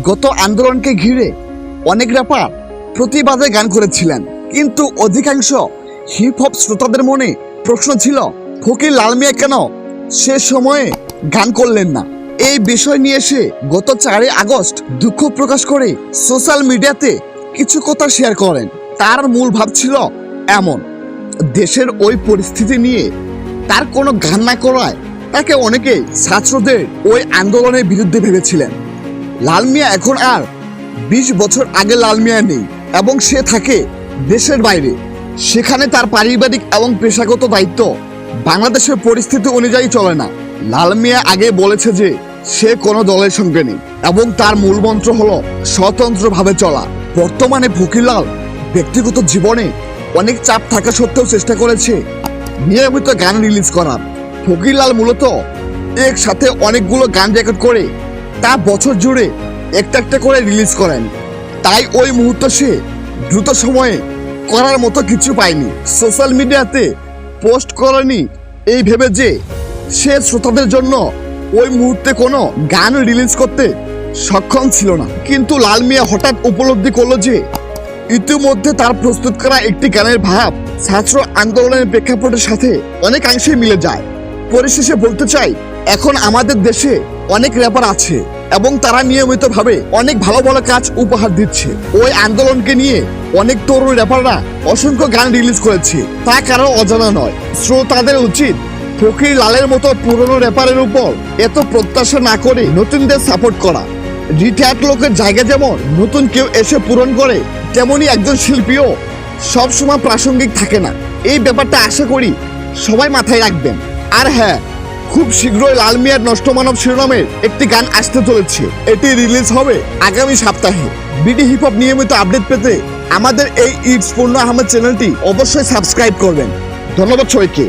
গত আন্দোলনকে ঘিরে অনেক র্যাপার প্রতিবাদে গান করেছিলেন। কিন্তু অধিকাংশ হিপ হপ শ্রোতাদের মনে প্রশ্ন ছিল, ফকির লাল মিয়া কেন সে সময়ে গান করলেন না? এই বিষয় নিয়ে এসে গত চারই আগস্ট দুঃখ প্রকাশ করে সোশ্যাল মিডিয়াতে কিছু কথা শেয়ার করেন। তার মূল ভাব ছিল এমন, দেশের ওই পরিস্থিতি নিয়ে তার কোনো গান না করায় তাকে অনেকে ছাত্রদের ওই আন্দোলনের বিরুদ্ধে ভেবেছিলেন। লাল মিয়া এখন আর বিশ বছর আগে লাল মিয়া নেই এবং সে থাকে দেশের বাইরে। সেখানে তার পারিবারিক এবং পেশাগত দায়িত্ব বাংলাদেশের পরিস্থিতি অনুযায়ী চলে না। লাল মিয়া আগে বলেছে যে সে কোনো দলের সঙ্গে নেই এবং তার মূল মন্ত্র হলো স্বতন্ত্রভাবে চলা। বর্তমানে ফকিরলাল ব্যক্তিগত জীবনে অনেক চাপ থাকা সত্ত্বেও চেষ্টা করেছে নিয়মিত গান রিলিজ করার। ফকিরলাল মূলত একসাথে অনেকগুলো গান রেকর্ড করে তা বছর জুড়ে একটা একটা করে রিলিজ করেন। তাই ওই মুহূর্ত সে দ্রুত সময়ে করার মতো কিছু পায়নি। সোশ্যাল মিডিয়াতে পোস্ট করেনি এই ভেবে যে সে শ্রোতাদের জন্য ওই মুহূর্তে কোনো গান রিলিজ করতে সক্ষম ছিল না। কিন্তু লাল মিয়া হঠাৎ উপলব্ধি করল যে ইতিমধ্যে তার প্রস্তুত করা একটি গানের ভাব ছাত্র আন্দোলনের প্রেক্ষাপটের সাথে অনেকাংশেই মিলে যায়। পরিশেষে বলতে চাই, এখন আমাদের দেশে অনেক র্যাপার আছে এবং তারা নিয়মিতভাবে অনেক ভালো ভালো কাজ উপহার দিচ্ছে। ওই আন্দোলনকে নিয়ে অনেক তরুণ র্যাপাররা অসংখ্য গান রিলিজ করেছে। তা কারও অজানা নয়। শ্রোতাদের উচিত ফকির লালের মতো পুরনো র্যাপারের উপর এত প্রত্যাশা না করে নতুনদের সাপোর্ট করা। রিটায়ার্ড লোকের জায়গা যেমন নতুন কেউ এসে পূরণ করে, তেমনি একজন শিল্পীও সবসময় প্রাসঙ্গিক থাকে না। এই ব্যাপারটা আশা করি সবাই মাথায় রাখবেন। আর হ্যাঁ খুব শীঘ্রই লাল মিয়ার নষ্ট মানব শিরোনামে একটি গান আসতে চলেছে। এটি রিলিজ হবে আগামী সপ্তাহে। বিডি হিপ হপ নিয়মিত আপডেট পেতে আমাদের এই ইটস পূর্ণ আহমেদ চ্যানেলটি অবশ্যই সাবস্ক্রাইব করবেন। ধন্যবাদ সবাইকে।